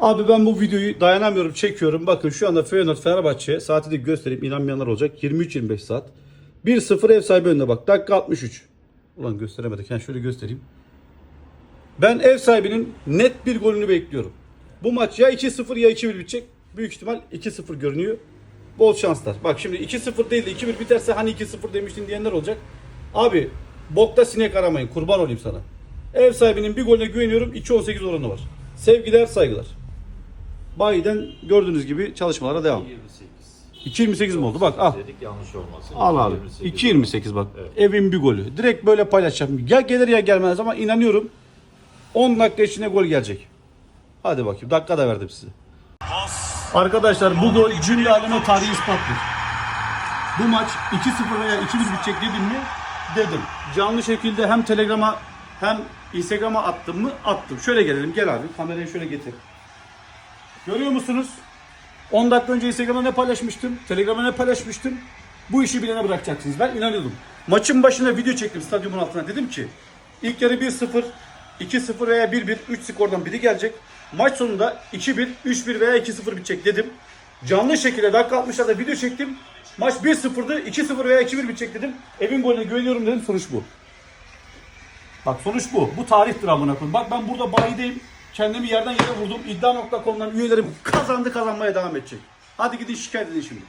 Abi ben bu videoyu dayanamıyorum çekiyorum. Bakın şu anda Feyenoord Fenerbahçe saati de göstereyim inanmayanlar olacak. 23-25 saat. 1-0 ev sahibi önünde bak. Dakika 63. Ulan gösteremedik. Yani şöyle göstereyim. Ben ev sahibinin net bir golünü bekliyorum. Bu maç ya 2-0 ya 2-1 bitecek. Büyük ihtimal 2-0 görünüyor. Bol şanslar. Bak şimdi 2-0 değil de 2-1 biterse hani 2-0 demiştin diyenler olacak. Abi bokta sinek aramayın. Kurban olayım sana. Ev sahibinin bir golüne güveniyorum. 2-18 oranı var. Sevgiler saygılar. Bayiden gördüğünüz gibi çalışmalara devam. 28. 2.28 mi oldu? Bak al. Dedik yanlış olmasın. Al abi. 28. 2.28 bak. Evet. Evin bir golü. Direkt böyle paylaşacağım. Ya gelir ya gelmez ama inanıyorum 10 dakika içinde gol gelecek. Hadi bakayım. Dakika da verdim size. Arkadaşlar bu gol cümle aleme tarihi ispattır. Bu maç 2-0 veya 2-1 bitecek dedim mi? Dedim. Canlı şekilde hem Telegram'a hem Instagram'a attım mı? Attım. Şöyle gelelim. Gel abi. Kamerayı şöyle getir. Görüyor musunuz? 10 dakika önce Instagram'da ne paylaşmıştım? Telegram'da ne paylaşmıştım? Bu işi bilene bırakacaksınız. Ben inanıyordum. Maçın başında video çektim stadyumun altına. Dedim ki ilk yarı 1-0, 2-0 veya 1-1, 3 skordan biri gelecek. Maç sonunda 2-1, 3-1 veya 2-0 bitecek dedim. Canlı şekilde dakika 60'larda video çektim. Maç 1-0'dı, 2-0 veya 2-1 bitecek dedim. Evin golüne güveniyorum dedim. Sonuç bu. Bak sonuç bu. Bu tarihtir amına koyayım. Bak ben burada bayideyim. Kendimi yerden yere vurdum. İddia.com'dan üyelerim kazandı kazanmaya devam edecek. Hadi gidin şikayet edin şimdi.